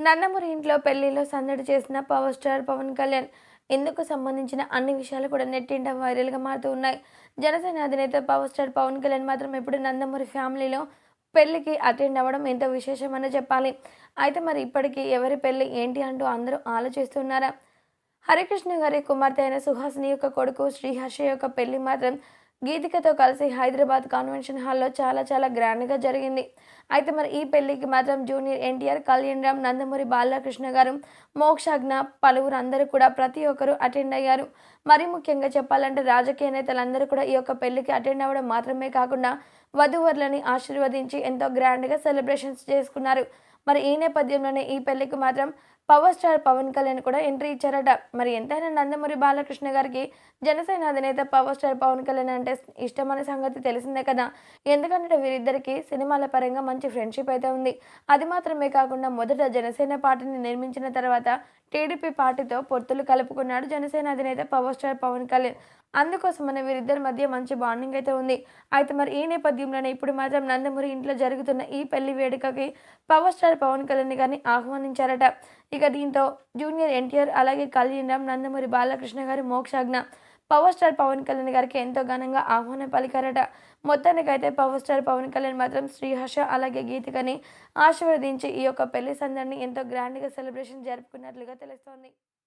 నందమూరి ఇంట్లో పెళ్ళిలో సందడి చేసిన పవర్ స్టార్ పవన్ కళ్యాణ్ ఇందుకు సంబంధించిన అన్ని విషయాలు కూడా నెట్టింట వైరల్గా మారుతూ ఉన్నాయి. జనసేన అధినేత పవర్ స్టార్ పవన్ కళ్యాణ్ మాత్రం ఇప్పుడు నందమూరి ఫ్యామిలీలో పెళ్ళికి అటెండ్ అవ్వడం ఎంతో విశేషమని చెప్పాలి. అయితే మరి ఇప్పటికీ ఎవరి పెళ్ళి ఏంటి అంటూ అందరూ ఆలోచిస్తున్నారా? హరికృష్ణ గారి కుమార్తె అయిన సుహాసిని యొక్క కొడుకు శ్రీహర్ష యొక్క పెళ్ళి మాత్రం గీతికతో కలిసి హైదరాబాద్ కన్వెన్షన్ హాల్లో చాలా చాలా గ్రాండ్గా జరిగింది. అయితే మరి ఈ పెళ్ళికి మాత్రం జూనియర్ ఎన్టీఆర్ కళ్యాణ్ రామ్ నందమూరి బాలకృష్ణ గారు మోక్షాజ్ఞ పలువురు అందరూ కూడా ప్రతి ఒక్కరు అటెండ్ అయ్యారు. మరి ముఖ్యంగా చెప్పాలంటే రాజకీయ నేతలందరూ కూడా ఈ యొక్క పెళ్ళికి అటెండ్ అవ్వడం మాత్రమే కాకుండా వధూవరులని ఆశీర్వదించి ఎంతో గ్రాండ్గా సెలబ్రేషన్స్ చేసుకున్నారు. మరి ఈ నేపథ్యంలోనే ఈ పెళ్ళికి మాత్రం పవర్ స్టార్ పవన్ కళ్యాణ్ కూడా ఎంట్రీ ఇచ్చారట. మరి ఎంతైనా నందమూరి బాలకృష్ణ గారికి జనసేన అధినేత పవర్ స్టార్ పవన్ కళ్యాణ్ అంటే ఇష్టమైన సంగతి తెలిసిందే కదా. ఎందుకంటే వీరిద్దరికి సినిమాల పరంగా మంచి ఫ్రెండ్షిప్ అయితే ఉంది. అది మాత్రమే కాకుండా మొదట జనసేన పార్టీని నిర్మించిన తర్వాత టీడీపీ పార్టీతో పొత్తులు కలుపుకున్నాడు జనసేన అధినేత పవర్ స్టార్ పవన్ కళ్యాణ్. అందుకోసమనే వీరిద్దరి మధ్య మంచి బాండింగ్ అయితే ఉంది. అయితే మరి ఈ నేపథ్యంలోనే ఇప్పుడు మాత్రం నందమూరి ఇంట్లో జరుగుతున్న ఈ పెళ్ళి వేడుకకి పవర్ స్టార్ పవన్ కళ్యాణ్ గారిని ఆహ్వానించారట. ఇక దీంతో జూనియర్ ఎన్టీఆర్ అలాగే కళ్యాణ్ రామ్ నందమూరి బాలకృష్ణ గారి మోక్షాజ్ఞ పవర్ స్టార్ పవన్ కళ్యాణ్ గారికి ఎంతో ఘనంగా ఆహ్వానం పలికారట. మొత్తానికైతే పవర్ స్టార్ పవన్ కళ్యాణ్ మాత్రం శ్రీహర్ష అలాగే గీతికని ఆశీర్వదించి ఈ యొక్క పెళ్ళి సందడిని ఎంతో గ్రాండ్గా సెలబ్రేషన్ జరుపుకున్నట్లుగా తెలుస్తోంది.